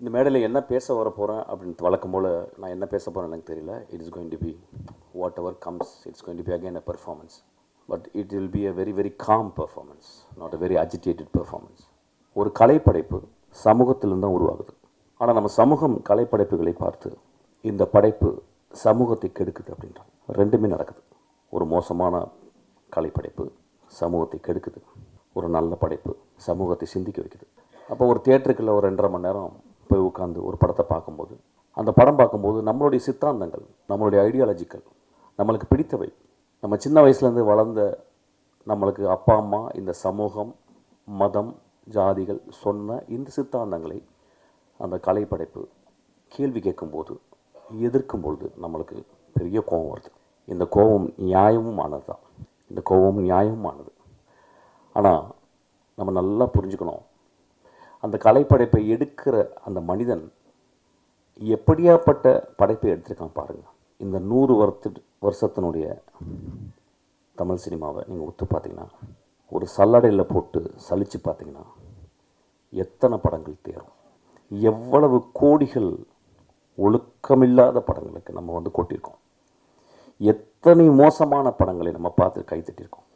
இந்த மேடையில் என்ன பேச வர போகிறேன் அப்படின்னு வழக்கம் போல் நான் என்ன பேச போகிறேன் எனக்கு தெரியல. It is going to be whatever comes it's going to be again a performance but it will be a very very calm performance not a very agitated performance ஒரு கலைப்படைப்பு சமூகத்திலிருந்து தான் உருவாகுது. ஆனால் நம்ம சமூகம் கலைப்படைப்புகளை பார்த்து இந்த படைப்பு சமூகத்தை கெடுக்குது அப்படின்றாங்க. ரெண்டுமே நடக்குது. ஒரு மோசமான கலைப்படைப்பு சமூகத்தை கெடுக்குது. ஒரு நல்ல படைப்பு சமூகத்தை சிந்திக்க வைக்குது. அப்போ ஒரு தேட்டருக்குள்ள ஒரு ரெண்டரை மணி நேரம் போய் உட்காந்து ஒரு படத்தை பார்க்கும்போது அந்த படம் பார்க்கும்போது நம்மளுடைய சித்தாந்தங்கள் நம்மளுடைய ஐடியாலஜிக்கல் நம்மளுக்கு பிடித்தவை. நம்ம சின்ன வயசுலேருந்து வளர்ந்த நம்மளுக்கு அப்பா அம்மா இந்த சமூகம் மதம் ஜாதிகள் சொன்ன இந்த சித்தாந்தங்களை அந்த கலைப்படைப்பு கேள்வி கேட்கும்போது எதிர்க்கும் பொழுது நம்மளுக்கு பெரிய கோபம் வருது. இந்த கோபம் நியாயமுமானது தான் இந்த கோபம் ஆனது. ஆனால் நம்ம நல்லா புரிஞ்சுக்கணும். அந்த கலைப்படைப்பை எடுக்கிற அந்த மனிதன் எப்படியாப்பட்ட படைப்பை எடுத்திருக்கான் பாருங்கள் இந்த நூறு வருத்து வருஷத்தினுடைய தமிழ் சினிமாவை நீங்கள் ஒத்து பார்த்தீங்கன்னா ஒரு சல்லடையில் போட்டு சலித்து பார்த்தீங்கன்னா எத்தனை படங்கள் தேரும். எவ்வளவு கோடிகள் ஒழுக்கமில்லாத படங்களுக்கு நம்ம வந்து கொட்டியிருக்கோம். எத்தனை மோசமான படங்களை நம்ம பார்த்து கைத்தட்டியிருக்கோம்